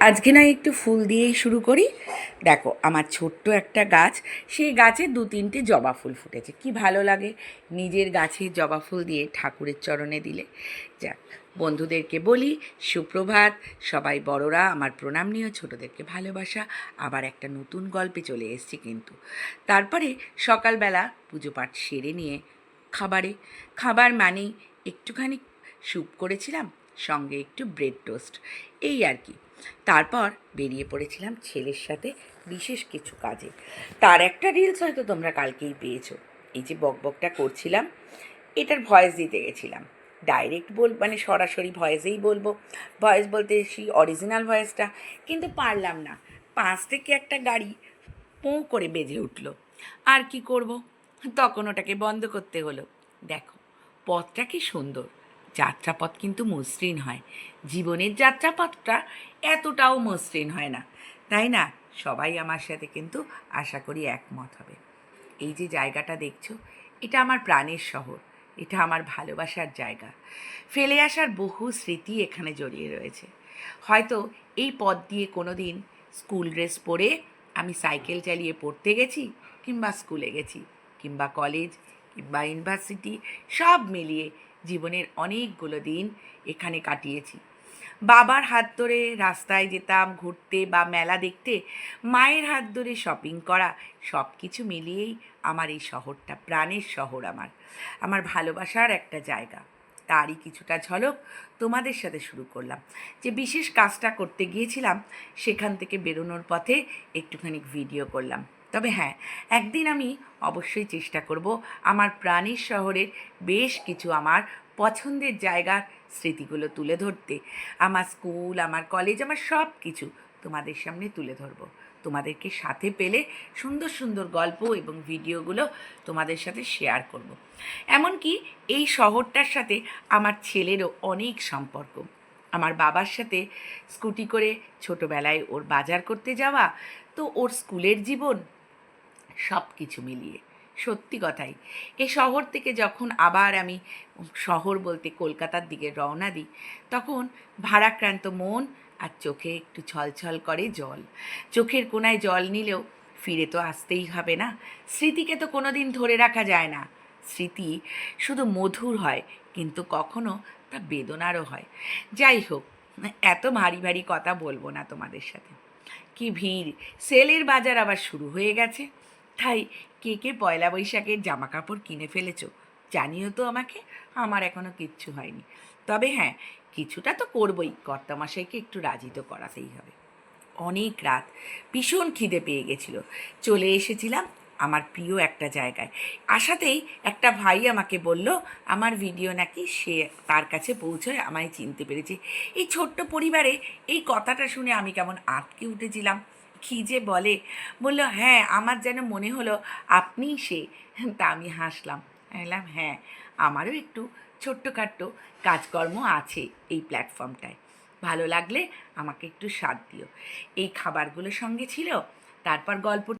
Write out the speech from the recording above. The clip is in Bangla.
আজকে না একটু ফুল দিয়েই শুরু করি। দেখো, আমার ছোট্ট একটা গাছ, সেই গাছে দু তিনটে জবা ফুল ফুটেছে। কি ভালো লাগে নিজের গাছে জবা ফুল দিয়ে ঠাকুরের চরণে দিলে। যাক, বন্ধুদেরকে বলি, সুপ্রভাত। সবাই বড়রা, আমার প্রণাম নিয়ে ছোটোদেরকে ভালোবাসা। আবার একটা নতুন গল্পে চলে এসেছি কিন্তু। তারপরে সকালবেলা পুজো পাঠ সেরে নিয়ে খাবারে। খাবার মানেই একটুখানি স্যুপ করেছিলাম, সঙ্গে একটু ব্রেড টোস্ট। এই আর কি। তারপর বেরিয়ে পড়েছিলাম ছেলের সাথে বিশেষ কিছু কাজে। তার একটা রিলস হয়তো তোমরা কালকেই পেয়েছ। এই যে বকবকটা করছিলাম, এটার ভয়েস দিতে গেছিলাম। ডাইরেক্ট বল মানে সরাসরি ভয়েসেই বলব। ভয়েস বলতে সেই অরিজিনাল ভয়েসটা কিন্তু পারলাম না। পাঁচ থেকে একটা গাড়ি পোঁ করে বেজে উঠল। আর কি করব? তখন ওটাকে বন্ধ করতে হলো। দেখো, পথটা কি সুন্দর। যাত্রাপথ কিন্তু মসৃণ হয়। জীবনের যাত্রাপথটা এতটাও মসৃণ হয় না। তাই না? সবাই আমার সাথে কিন্তু আশা করি একমত হবে। এই যে জায়গাটা দেখছ, এটা আমার প্রাণের শহর। এটা আমার ভালোবাসার জায়গা। ফেলে আসার বহু স্মৃতি এখানে জড়িয়ে রয়েছে। হয়তো এই পথ দিয়ে কোনো দিন স্কুল ড্রেস পরে আমি সাইকেল চালিয়ে পড়তে গেছি কিংবা স্কুলে গেছি কিংবা কলেজ কিংবা ইউনিভার্সিটি সব মিলিয়ে জীবনের অনেকগুলো দিন এখানে কাটিয়েছি। বাবার হাত ধরে রাস্তায় যেতাম, ঘুরতে বা মেলা দেখতে, মায়ের হাত ধরে শপিং করা সব কিছু মিলিয়েই আমার এই শহরটা প্রাণের শহর আমার। আমার ভালোবাসার একটা জায়গা। তারই কিছুটা ঝলক তোমাদের সাথে শুরু করলাম। যে বিশেষ কাজটা করতে গিয়েছিলাম, সেখান থেকে বেরোনোর পথে একটুখানি ভিডিও করলাম। তবে হ্যাঁ একদিন আমি অবশ্যই চেষ্টা করব আমার প্রাণীর শহরের বেশ কিছু আমার পছন্দের জায়গার স্মৃতিগুলো তুলে ধরতে। আমার স্কুল, আমার কলেজ, আমার সব কিছু তোমাদের সামনে তুলে ধরবো। তোমাদেরকে সাথে পেলে সুন্দর সুন্দর গল্প এবং ভিডিওগুলো তোমাদের সাথে শেয়ার করব। এমনকি এই শহরটার সাথে আমার ছেলেরও অনেক সম্পর্ক। আমার বাবার সাথে স্কুটি করে ছোটোবেলায় ওর বাজার করতে যাওয়া, তো ওর স্কুলের জীবন সব কিছু মিলিয়ে। সত্যি কথাই, এ শহর থেকে যখন আবার আমি শহর বলতে কলকাতার দিকে রওনা দিই, তখন ভারাক্রান্ত মন আর চোখে একটু ছলছল করে জল। চোখের কোনায় জল নিলেও ফিরে তো আসতেই হবে না। স্মৃতিকে তো কোনো দিন ধরে রাখা যায় না। স্মৃতি শুধু মধুর হয়, কিন্তু কখনো তা বেদনারও হয়। যাই হোক, এত ভারী ভারী কথা বলব না তোমাদের সাথে। কি ভিড়! সেলের বাজার আবার শুরু হয়ে গেছে। তাই কে কে পয়লা বৈশাখের জামা কাপড় কিনে ফেলেছ? জানিও তো আমাকে, আমার এখনও কিচ্ছু হয়নি। তবে হ্যাঁ কিছুটা তো করবই, কর্তামশাইকে একটু রাজি তো করাতেই হবে। অনেক রাত, ভীষণ খিদে পেয়ে গেছিল। চলে এসেছিলাম আমার প্রিয় একটা জায়গায়। আসাতেই একটা ভাই আমাকে বলল, আমার ভিডিও নাকি সে তার কাছে পৌঁছয়, আমায় চিনতে পেরেছে। এই ছোট্ট পরিবারে এই কথাটা শুনে আমি কেমন আটকে উঠেছিলাম। কী যে বলে? বলল হ্যাঁ আমার যেন মনে হলো আপনিই সে। তা আমি হাসলাম। বললাম হ্যাঁ আমারও একটু ছোট্টখাট্ট কাজকর্ম আছে এই প্ল্যাটফর্মটায়। ভালো লাগলে আমাকে একটু স্বাদ দিও। এই খাবারগুলোর সঙ্গে ছিল, তারপর গল্প